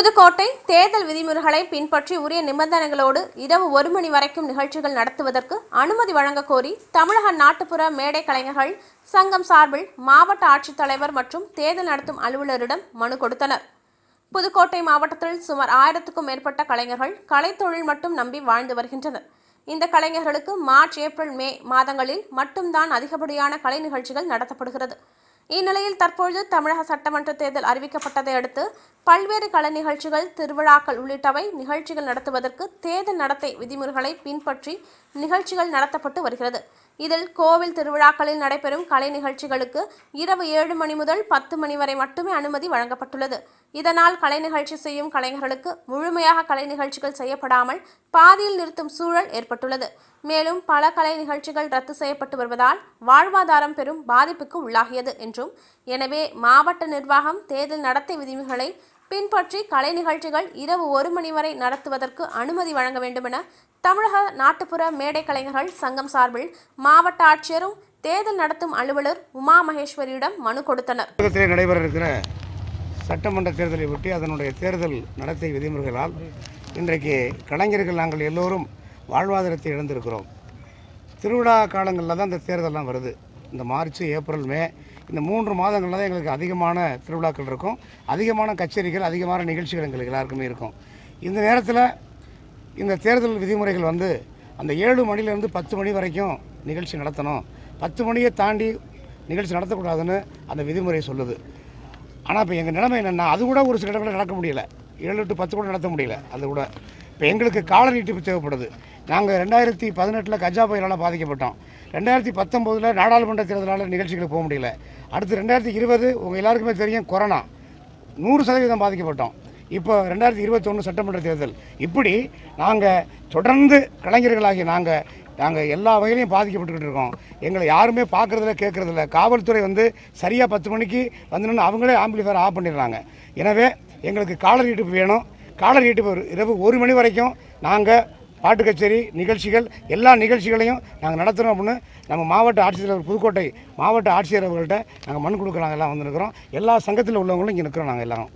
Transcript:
புதுக்கோட்டை தேர்தல் விதிமுறைகளை பின்பற்றி உரிய நிபந்தனைகளோடு இரவு ஒரு மணி வரைக்கும் நிகழ்ச்சிகள் நடத்துவதற்கு அனுமதி வழங்க கோரி தமிழக நாட்டுப்புற மேடை கலைஞர்கள் சங்கம் சார்பில் மாவட்ட ஆட்சித்தலைவர் மற்றும் தேர்தல் நடத்தும் அலுவலரிடம் மனு கொடுத்தனர். புதுக்கோட்டை மாவட்டத்தில் சுமார் ஆயிரத்துக்கும் மேற்பட்ட கலைஞர்கள் கலைத்தொழில் மட்டும் நம்பி வாழ்ந்து வருகின்றனர். இந்த கலைஞர்களுக்கு மார்ச் ஏப்ரல் மே மாதங்களில் மட்டும்தான் அதிகப்படியான கலை நிகழ்ச்சிகள் நடத்தப்படுகிறது. இந்நிலையில் தற்பொழுது தமிழக சட்டமன்ற தேர்தல் அறிவிக்கப்பட்டதை அடுத்து பல்வேறு கலை நிகழ்ச்சிகள் திருவிழாக்கள் உள்ளிட்டவை நிகழ்ச்சிகள் நடத்துவதற்கு தேர்தல் நடத்தை விதிமுறைகளை பின்பற்றி நிகழ்ச்சிகள் நடத்தப்பட்டு வருகிறது. இதில் கோவில் திருவிழாக்களில் நடைபெறும் கலை நிகழ்ச்சிகளுக்கு இரவு ஏழு மணி முதல் பத்து மணி வரை மட்டுமே அனுமதி வழங்கப்பட்டுள்ளது. இதனால் கலை நிகழ்ச்சி செய்யும் கலைஞர்களுக்கு முழுமையாக கலை நிகழ்ச்சிகள் செய்யப்படாமல் பாதியில் நிறுத்தும் சூழல் ஏற்பட்டுள்ளது. மேலும் பல கலை நிகழ்ச்சிகள் ரத்து செய்யப்பட்டு வருவதால் வாழ்வாதாரம் பெரும் பாதிப்புக்கு உள்ளாகியது என்றும் எனவே மாவட்ட நிர்வாகம் தேர்தல் நடத்தை விதிமுறைகளை பின்பற்றி கலை நிகழ்ச்சிகள் இரவு ஒரு மணி வரை நடத்துவதற்கு அனுமதி வழங்க வேண்டுமென தமிழக நாட்டுப்புற மேடை கலைஞர்கள் சங்கம் சார்பில் மாவட்ட ஆட்சியரும் தேர்தல் நடத்தும் அலுவலர் உமா மகேஸ்வரியிடம் மனு கொடுத்தனர். நடைபெற இருக்கிற சட்டமன்ற தேர்தலை ஒட்டி அதனுடைய தேர்தல் நடத்தை விதிமுறைகளால் இன்றைக்கு கலைஞர்கள் நாங்கள் எல்லோரும் வாழ்வாதாரத்தை இழந்திருக்கிறோம். திருவிழா காலங்களில் தான் இந்த தேர்தல்லாம் வருது. இந்த மார்ச் ஏப்ரல் மே இந்த மூன்று மாதங்களில் தான் எங்களுக்கு அதிகமான திருவிழாக்கள் இருக்கும். அதிகமான கச்சேரிகள் அதிகமான நிகழ்ச்சிகள் எங்களுக்கு எல்லாருக்குமே இருக்கும். இந்த நேரத்தில் இந்த தேர்தல் விதிமுறைகள் வந்து அந்த ஏழு மணிலேருந்து பத்து மணி வரைக்கும் நிகழ்ச்சி நடத்தணும். பத்து மணியை தாண்டி நிகழ்ச்சி நடத்தக்கூடாதுன்னு அந்த விதிமுறை சொல்லுது. ஆனால் இப்போ எங்கள் நிலைமை என்னென்னா அது கூட ஒரு சில இடங்களில் நடக்க முடியலை. ஏழு டு பத்து கூட நடத்த முடியல. அது கூட இப்போ எங்களுக்கு கால நீட்டிப்பு தேவைப்படுது. நாங்கள் ரெண்டாயிரத்தி பதினெட்டில் கஜா புயலால் பாதிக்கப்பட்டோம். ரெண்டாயிரத்தி பத்தொம்போதில் நாடாளுமன்ற தேர்தலால் நிகழ்ச்சிகளுக்கு போக முடியல. அடுத்து ரெண்டாயிரத்தி இருபது உங்கள் எல்லாருக்குமே தெரியும் கொரோனா. நூறு சதவீதம் பாதிக்கப்பட்டோம். இப்போ ரெண்டாயிரத்தி இருபத்தொன்று சட்டமன்ற தேர்தல். இப்படி நாங்கள் தொடர்ந்து கலைஞர்களாகி நாங்கள் நாங்கள் எல்லா வகையிலையும் பாதிக்கப்பட்டுக்கிட்டு இருக்கோம். எங்களை யாருமே பார்க்குறதில்ல கேட்குறதில்ல காவல்துறை வந்து சரியாக பத்து மணிக்கு வந்துன்னு அவங்களே ஆம்பிளிஃபயர் ஆஃப் பண்ணிடுறாங்க. எனவே எங்களுக்கு காலர் நீட்டிப்பு வேணும். காலர் நீட்டிப்பு இரவு ஒரு மணி வரைக்கும் நாங்கள் பாட்டு கச்சேரி நிகழ்ச்சிகள் எல்லா நிகழ்ச்சிகளையும் நாங்கள் நடத்துகிறோம் அப்படின்னு நம்ம மாவட்ட ஆட்சித்தலைவர் புதுக்கோட்டை மாவட்ட ஆட்சியர் அவர்கள்ட்ட நாங்கள் மனு கொடுக்குறாங்க எல்லாம் வந்துருக்கிறோம். எல்லா சங்கத்தில் உள்ளவங்களும் இங்கே நிற்கிறோம் நாங்கள் எல்லாம்